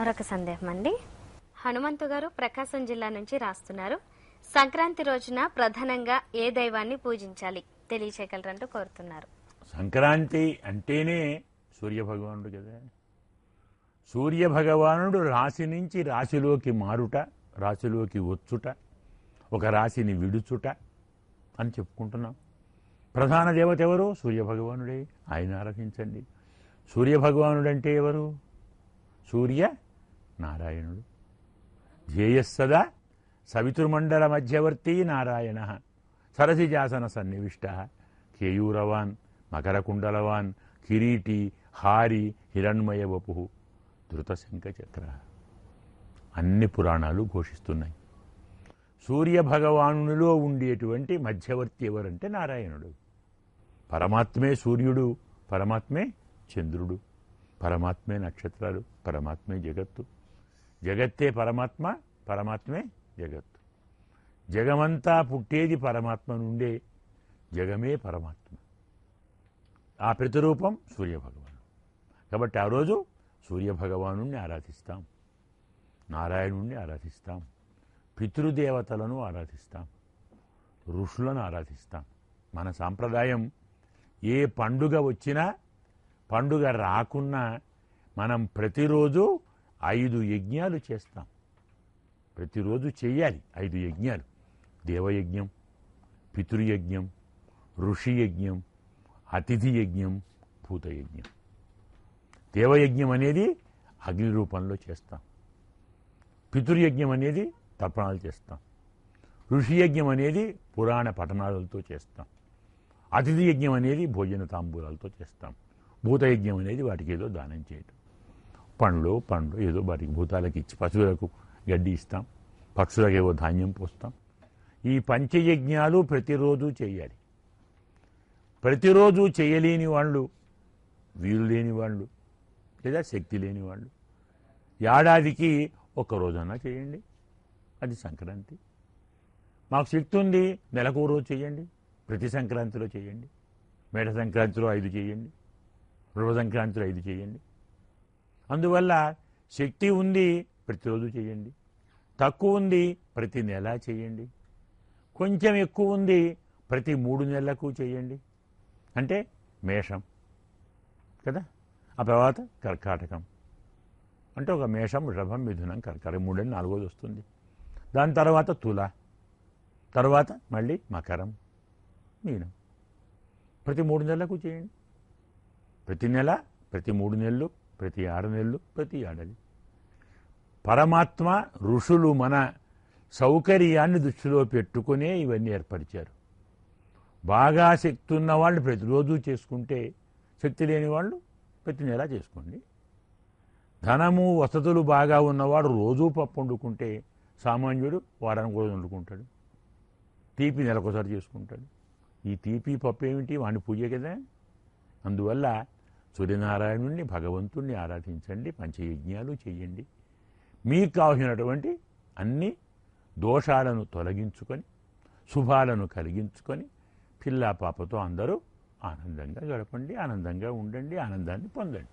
మరొక సందేహం అండి. హనుమంతు గారు ప్రకాశం జిల్లా నుంచి రాస్తున్నారు. సంక్రాంతి రోజున ప్రధానంగా ఏ దైవాన్ని పూజించాలి తెలియచేయగలరంటూ కోరుతున్నారు. సంక్రాంతి అంటేనే సూర్యభగవానుడు కదా. సూర్యభగవానుడు రాశి నుంచి రాశిలోకి మారుట రాశిలోకి వచ్చుట ఒక రాశిని విడుచుట అని చెప్పుకుంటున్నాం. ప్రధాన దేవత ఎవరు? సూర్యభగవానుడే. ఆయన ఆరాధించండి. సూర్యభగవానుడు అంటే ఎవరు? సూర్య నారాయణుడు. ధ్యేయస్సదా సవితుర్మండల మధ్యవర్తి నారాయణ. సరసిజాసన సన్నివిష్ట. కేయూరవాన్ మకరకుండలవాన్ కిరీటి హారి హిరణ్మయ వపు ధృతశంఖచక్ర. అన్ని పురాణాలు ఘోషిస్తున్నాయి. సూర్యభగవానునిలో ఉండేటువంటి మధ్యవర్తి ఎవరంటే నారాయణుడు. పరమాత్మే సూర్యుడు పరమాత్మే చంద్రుడు పరమాత్మే నక్షత్రాలు పరమాత్మే జగత్తు. జగత్తే పరమాత్మ పరమాత్మే జగత్తు జగమంతా పుట్టేది పరమాత్మ నుండే జగమే పరమాత్మ. ఆ ప్రతిరూపం సూర్యభగవాను. కాబట్టి ఆ రోజు సూర్యభగవాను ఆరాధిస్తాం. నారాయణుణ్ణి ఆరాధిస్తాం. పితృదేవతలను ఆరాధిస్తాం. ఋషులను ఆరాధిస్తాం. మన సాంప్రదాయం ఏ పండుగ వచ్చినా పండుగ రాకున్నా మనం ప్రతిరోజు ఐదు యజ్ఞాలు చేస్తాం. ప్రతిరోజు చేయాలి ఐదు యజ్ఞాలు. దేవయజ్ఞం పితృయజ్ఞం ఋషి యజ్ఞం అతిథి యజ్ఞం భూతయజ్ఞం. దేవయజ్ఞం అనేది అగ్ని రూపంలో చేస్తాం. పితృయజ్ఞం అనేది తర్పణాలు చేస్తాం. ఋషి యజ్ఞం అనేది పురాణ పఠనాలతో చేస్తాం. అతిథి యజ్ఞం అనేది భోజన తాంబూలాలతో చేస్తాం. భూతయజ్ఞం అనేది వాటికి ఏదో దానం చేయటం. పండ్లు పండ్లు ఏదో వాటికి భూతాలకు ఇచ్చి పశువులకు గడ్డి ఇస్తాం పక్షులకు ఏవో ధాన్యం పోస్తాం. ఈ పంచయజ్ఞాలు ప్రతిరోజు చేయాలి. ప్రతిరోజు చేయలేని వాళ్ళు వీలు లేని వాళ్ళు లేదా శక్తి లేని వాళ్ళు ఏడాదికి ఒక రోజన్నా చేయండి. అది సంక్రాంతి. మాకు శక్తి ఉంది నెలకు రోజు చేయండి. ప్రతి సంక్రాంతిలో చేయండి. మేడ సంక్రాంతిలో ఐదు చేయండి. రుణ సంక్రాంతిలో ఐదు చేయండి. అందువల్ల శక్తి ఉంది ప్రతిరోజు చేయండి. తక్కువ ఉంది ప్రతి నెల చేయండి. కొంచెం ఎక్కువ ఉంది ప్రతి మూడు నెలలకు చేయండి. అంటే మేషం. కదా? ఆ తర్వాత కర్కాటకం. అంటే ఒక మేషం వృషభం మిథునం కర్కాటకం మూడేళ్ళు నాలుగోది వస్తుంది. దాని తర్వాత తుల. తర్వాత మళ్ళీ మకరం మీనం. ప్రతి మూడు నెలలకు చేయండి. ప్రతి నెల ప్రతి మూడు నెలలు ప్రతి ఆరు నెలలు ప్రతి ఆడది. పరమాత్మ ఋషులు మన సౌకర్యాన్ని దృష్టిలో పెట్టుకునే ఇవన్నీ ఏర్పరిచారు. బాగా శక్తి ఉన్న వాళ్ళు ప్రతిరోజు చేసుకుంటే శక్తి లేని వాళ్ళు ప్రతి నెల చేసుకోండి. ధనము వసతులు బాగా ఉన్నవాడు రోజూ పప్పు వండుకుంటే సామాన్యుడు వారానికి రోజు వండుకుంటాడు. తీపి నెలకొకసారి చేసుకుంటాడు. ఈ తీపి పప్పు ఏమిటి? వాడిని పూజ కదా. అందువల్ల సూర్యనారాయణుణ్ణి భగవంతుణ్ణి ఆరాధించండి పంచయజ్ఞాలు చేయండి. మీకు కావలసినటువంటి అన్ని దోషాలను తొలగించుకొని శుభాలను కలిగించుకొని పిల్ల పాపతో అందరూ ఆనందంగా గడపండి ఆనందంగా ఉండండి ఆనందాన్ని పొందండి.